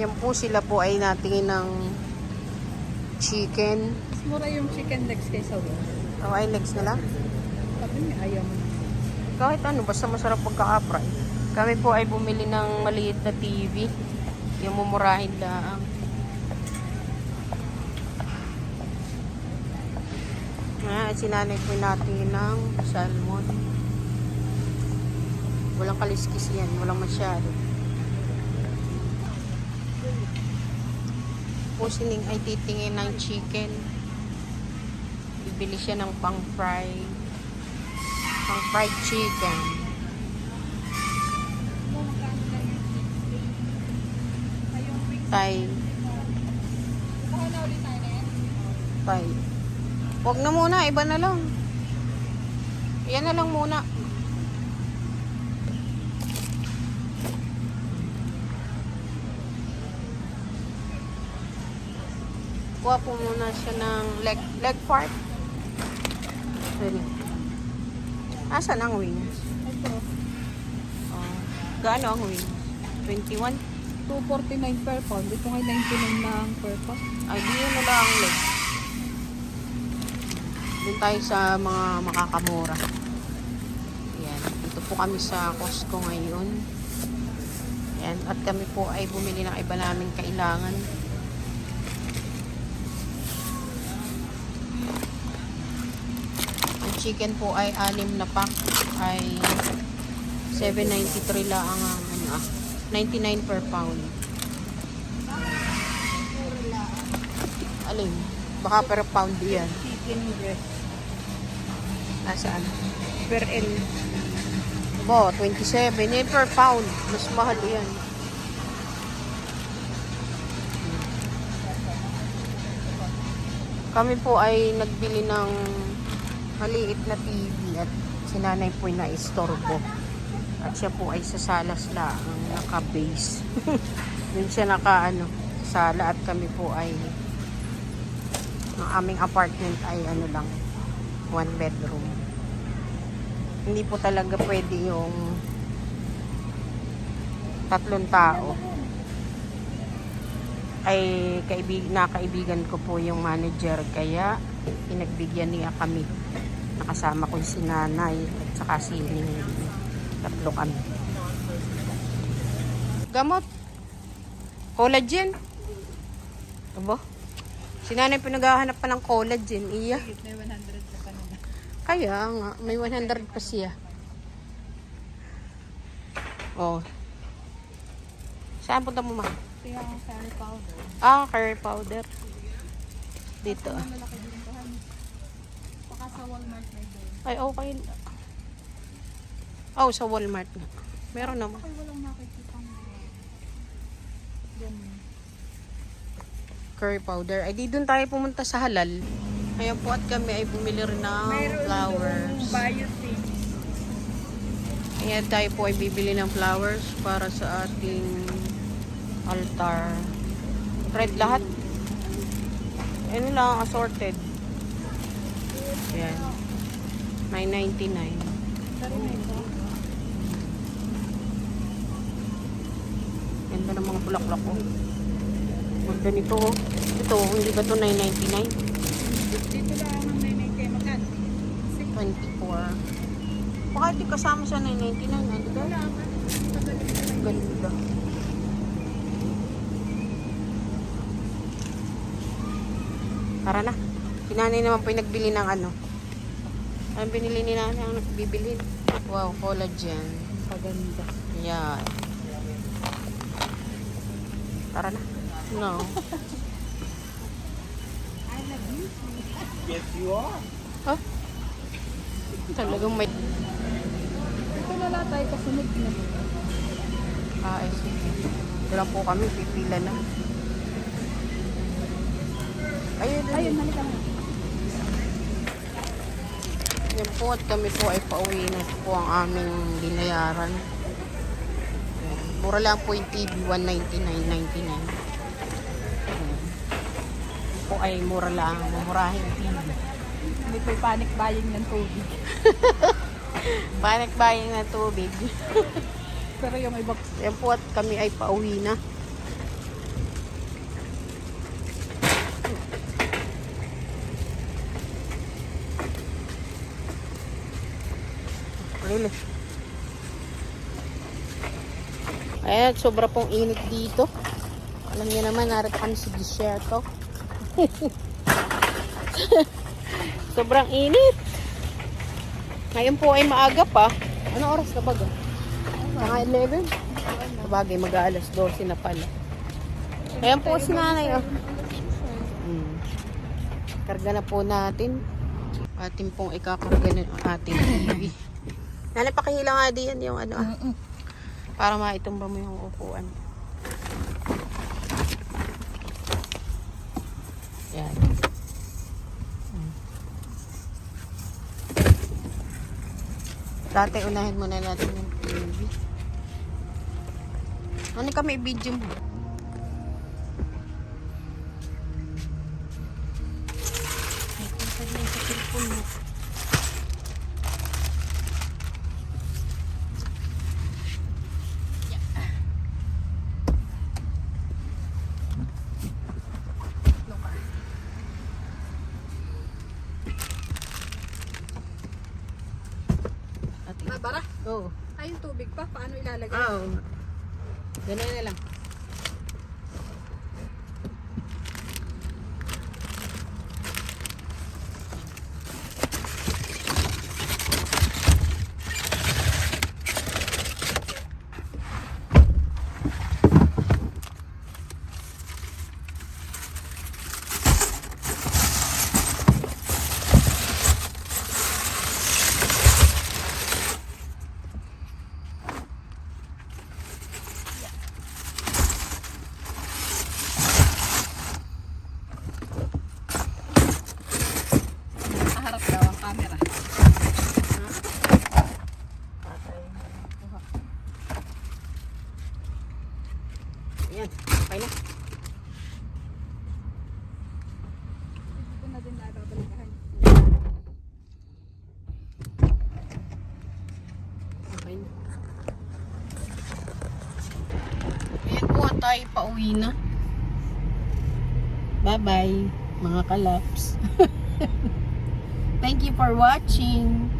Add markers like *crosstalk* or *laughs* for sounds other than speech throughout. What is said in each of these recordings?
Yan po sila po ay natingin ng chicken. Mas mura yung chicken legs kaysa wings. O ay legs na lang. Sabi niya, ayaw mo. Kahit ano, basta masarap pagka-apray. Kami po ay bumili ng maliit na TV. Yung mumurahin lang. Ah, sinanay po natin ng salmon. Walang kaliskis yan. Walang masyado. Po sining ay titingin ng chicken. Bibili siya ng pang-fry. Pang fried chicken. Thai. Thai. Huwag na muna, iba na lang. Yan na lang muna. Kuha po muna siya ng leg, leg part. Sorry. Asan ang wings? Ito, Oh. Gaano ang wings? 21? 249 per pound. Ito nga 99 lang per pound. Ay, di yun na lang ang leg. Doon tayo sa mga makakamura. Yan. Dito po kami sa Costco ngayon. Yan. At kami po ay bumili ng iba namin kailangan. Ang chicken po ay anim na pack. Ay 7.93 lang ang ano ah. 99 per pound. Alin? Baka per pound yan. Chicken breast. Nasaan? Per L. Bo, 27. Yan per pound. Mas mahal yan. Kami po ay nagbili ng maliit na TV at sinanay po ay na-istorbo. At siya po ay sa salas lang naka-base. *laughs* Yun siya naka ano, sala at kami po ay ang aming apartment ay ano lang one bedroom hindi po talaga pwede yung tatlong tao ay kaibig, nakaibigan ko po yung manager kaya pinagbigyan niya kami nakasama ko si nanay at saka si tatlo kami gamot collagen abo si nanay pinaghahanap pa ng collagen iya May 100 na kanina. kaya nga, may 100 pa siya. Oh. Saan punta mo, ma? Ito yung curry powder. Ah, curry powder. Dito. ah. Malaki din ito. han. Baka sa Walmart may doon. Ay, okay. Oh, sa Walmart na. Meron naman. Bakit walang nakikita mo? Ganun. Curry powder. Ay, di doon tayo pumunta sa halal. Kaya po at kami ay bumili rin ng flowers. biotin. Kaya tayo po ay bibili ng flowers para sa ating altar. Red lahat. Ano lang, assorted. Ayan. 9.99. Sorry na ito. Ganda ng mga bulaklak ko. Ganda nito. oh. Ito, hindi ba ito 9.99? Dito lang ang nainay kayo magkano? 24. Baka ito kasama sa 9.99. Ano ba? Ganda. Tara na. Si nanay naman po yung nagbili ng ano. Ang binili ni nanay ang nagbibili. Wow, collagen. Paganda. Yan. Tara na. No. *laughs* Yes, you are. Oh. Talagang may... Ito na lang tayo kasunod na. Ah, ay, sige. Ito lang po kami. Pipila na. Ayun, ayun. Ayun, halika na. Yan po at kami po ay pauwi na po ang aming binayaran. Mura lang po yung TV, 199.99. Ayan. Yan po ay mura lang, mumurahin TV. Hindi po panic buying ng tubig. *laughs* Panic buying na tubig. Pero yung iba, Yan po at kami ay pauwi na. bumili. Ayan, sobra pong init dito. Alam niyo naman, narito kami sa disyerto. *laughs* Sobrang init. Ngayon po ay maaga pa. Ano oras na ba? ga? Mga 11? Sabagay, mag-aalas 12 na pala. Ayan po si nanay. Oh. Hmm. Karga na po natin. Atin pong ikakarga ng ating TV. Nanay, pakihila nga diyan yung ano. ah. Para maitumba mo yung upuan. Yan. Dati unahin muna natin yung TV. Ano kami video mo? Pa. Paano ilalagay? Oo. Ganun na lang. Kaharap daw ang camera. Ayan. Okay na. Ito na din babalikan. Okay na. Ayan po tayo pauwi na. Bye-bye, mga kalaps. *laughs* Thank you for watching.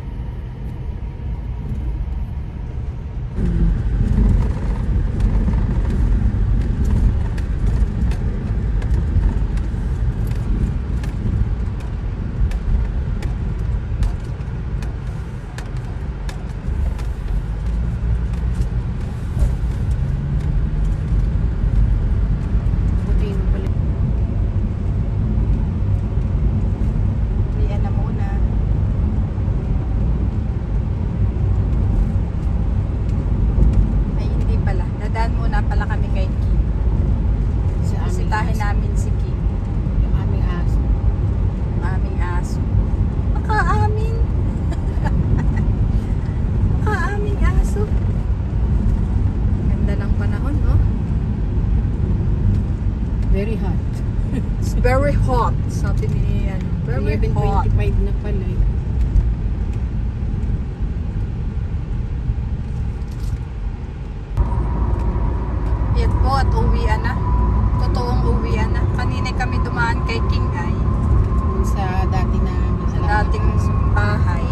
Buti yung balik. Iyan na muna. Ay, hindi pala. Nadaan muna pala kami kay Kim. Sa aming Bisitahin aso. namin si Kim. Yung aming aso. Ang aming aso. Baka amin. Baka aming aso. Ganda ng panahon, no? Very hot. It's very hot. Sabi ni ano, very hot. 11.25 na pala eh. Yan po at uwian na. Totoong uwian na. Kanina kami dumaan kay King Ay. Dun sa dati namin. Sa dating bahay.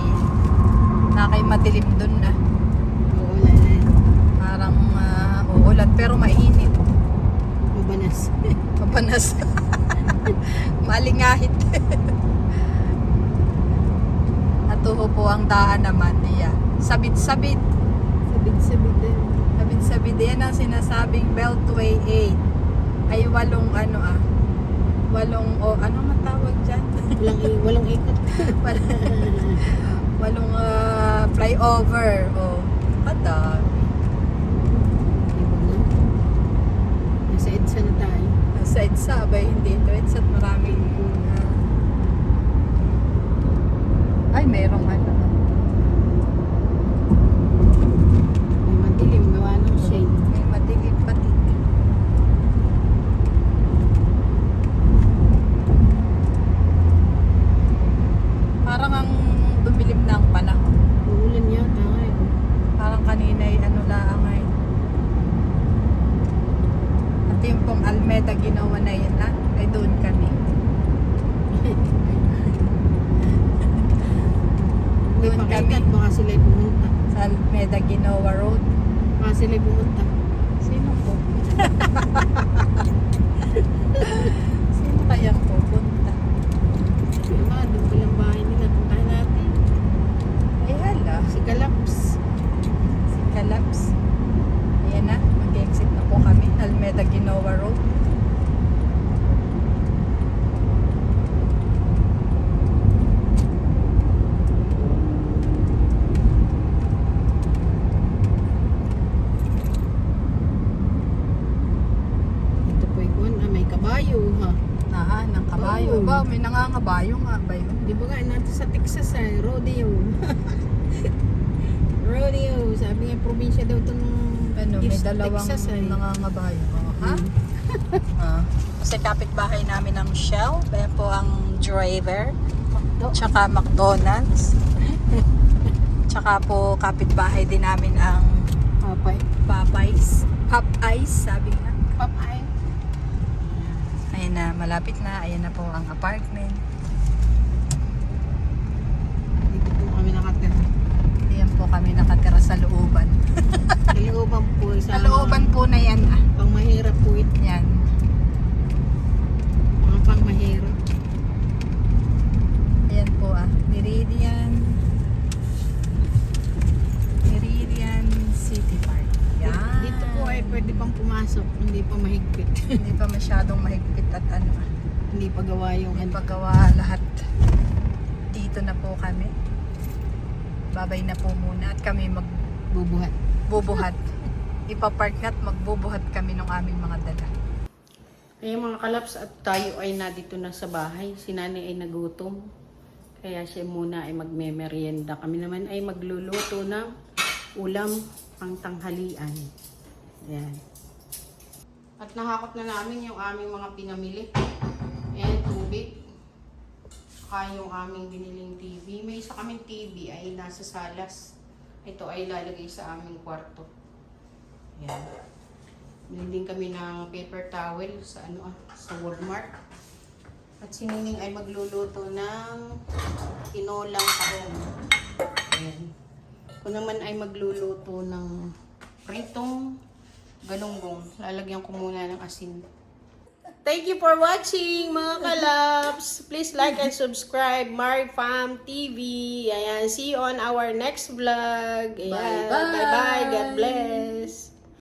Na kay madilim dun na. Uulan. Parang uh, uulan pero mainit. Lubanas. Mabanas. *laughs* *laughs* Malingahit. *laughs* Natuho po ang daan naman niya. Sabit-sabit. Sabid-sabid din. Sabit-sabit. Yan ang sinasabing Beltway 8. Ay walong ano ah. Walong, o ano matawag dyan? Walang, walang ikot. Wal- walong ah, flyover. O, kadami. Iba na. Nasa EDSA na tayo. Sa EDSA, abay hindi. Ito EDSA at maraming ah, ay, merong ano. May madilim. Gawa ng shade. May madilim pati. Parang ang dumilim na ang panahon. Uulan yata ngayon. Parang kanina ay ano lang ay. At yung pong Almeda ginawa na yun na. Ay doon kami. Hindi Doon kami. Baka sila pumunta. Sa Almeda Ginoa Road. Ah, sila pumunta. Sino po? *laughs* Sino kayang pupunta? Diba, doon palang bahay nila. Puntahan natin. Ay hala, Si Galaps. si. Ayan na, mag-exit na po kami. Almeda Ginoa Road. Ito po yung ah, may kabayo ha. Ah, ng kabayo. Oo. Ba, may nangangabayo nga ba yun? Di ba nga natin sa Texas ay rodeo. *laughs* rodeo. Sabi nga probinsya daw ito ng Ano, may East dalawang Texas ay. nangangabayo. Oh, ha? *laughs* Ah. Kasi kapitbahay namin ng Shell. Kaya po ang driver. Tsaka McDonald's. *laughs* Tsaka po kapitbahay din namin ang Papay. Popeyes. Popeyes, sabi nga. Na, malapit na. Ayan na po ang apartment. Dito po kami nakatira. Ayan po kami nakatira sa looban. Kalooban po. Sa Sa looban po na yan. Ah. Pang mahirap po ito. Yan. Mga pang mahirap. Ayan po ah. Meridian. Meridian City Park. Yan. Dito po ay pwede pang pumasok. Hindi pa mahigpit. *laughs* Hindi pa masyadong mahigpit at ano. Hindi pa gawa yung May ano. paggawa lahat. Dito na po kami. Babay na po muna at kami bubuhat. magbubuhat. *laughs* Ipapark na at magbubuhat kami ng aming mga dala. Kaya mga kalaps at tayo ay nandito na sa bahay. Si nanay ay nagutom. Kaya siya muna ay magme-merienda. Kami naman ay magluluto ng ulam pang tanghalian. Yan. At nahakot na namin yung aming mga pinamili. Ayan, tubig. Saka yung aming biniling TV. May isa kaming TV ay nasa salas. Ito ay lalagay sa aming kwarto. Yan. Bili din kami ng paper towel sa ano ah, sa Walmart. At si Nining ay magluluto ng tinolang kahong. Ayan. Ako naman ay magluluto ng pritong galunggong. Lalagyan ko muna ng asin. Thank you for watching mga kalabs. Please like and subscribe Mari Fam TV. Ayan, see you on our next vlog. Ayan, Bye-bye. Bye-bye. God bless.